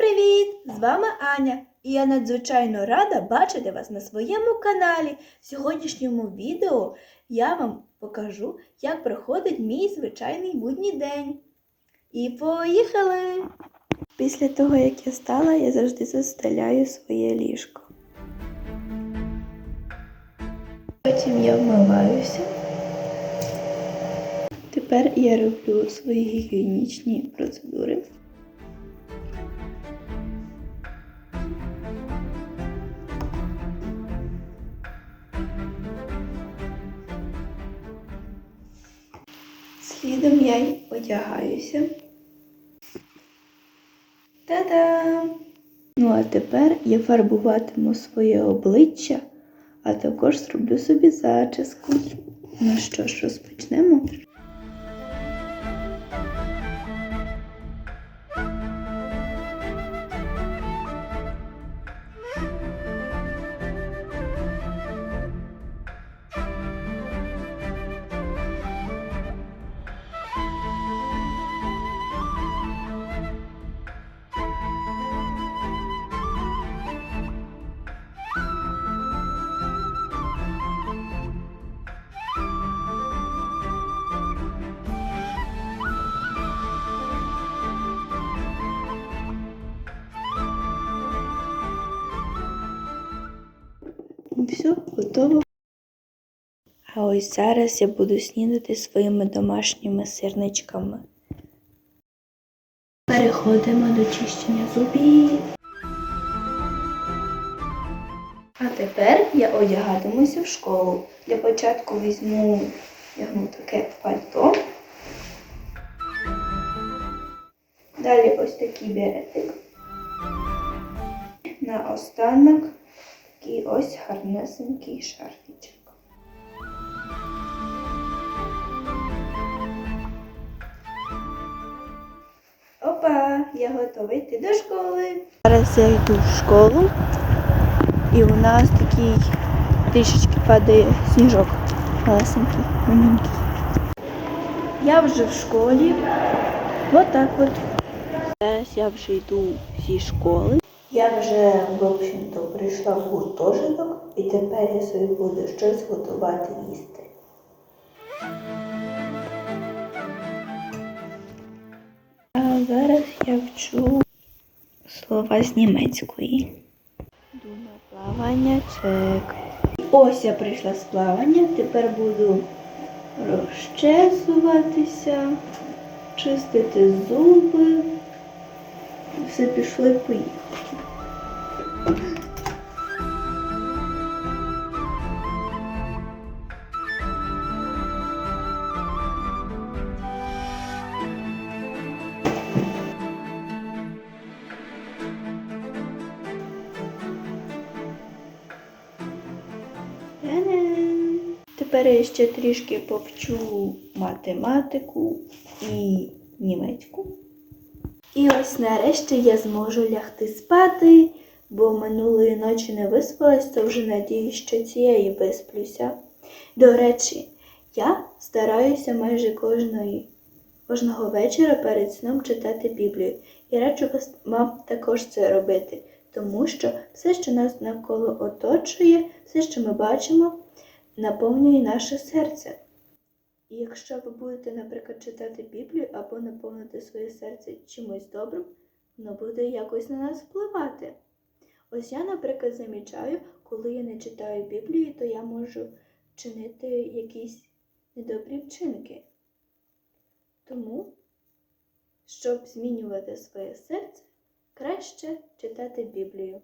привіт! З вами Аня, і я надзвичайно рада бачити вас на своєму каналі. В сьогоднішньому відео я вам покажу, як проходить мій звичайний будній день. І поїхали! Після того, як я стала, я завжди застеляю своє ліжко. Потім я вмиваюся. Тепер я роблю свої гігієнічні процедури. Слідом я й одягаюся. Та-дам! Ну а тепер я фарбуватиму своє обличчя, а також зроблю собі зачіску. Ну що ж, розпочнемо. Все, готово. А ось зараз я буду снідати своїми домашніми сирничками. Переходимо до чищення зубів. А тепер я одягатимуся в школу. Для початку візьму вдягну таке пальто. Далі ось такий беретик. На останок такий ось гарнесенький шарфічок. Опа, я готова йти до школи. Зараз я йду в школу, і у нас такий трішечки падає сніжок. Малесенький, маленький. Я вже в школі. Отак от. Зараз я вже йду зі школи. Я вже, в общем-то, прийшла в гуртожиток і тепер я собі буду щось готувати їсти. А зараз я вчу слова з німецької. Дума плавання чек. Ось я прийшла з плавання, тепер буду розчесуватися, чистити зуби. Все пішло і поїхало. Та-дам! Тепер я ще трішки повчу математику і німецьку. І ось нарешті я зможу лягти спати, бо минулої ночі не виспалась, то вже надіюсь, що цієї висплюся. До речі, я стараюся майже кожної, кожного вечора перед сном читати Біблію. І раджу вам також це робити, тому що все, що нас навколо оточує, все, що ми бачимо, наповнює наше серце. І якщо ви будете, наприклад, читати Біблію або наповнити своє серце чимось добрим, воно буде якось на нас впливати. Ось я, наприклад, замічаю, коли я не читаю Біблію, то я можу чинити якісь недобрі вчинки. Тому, щоб змінювати своє серце, краще читати Біблію.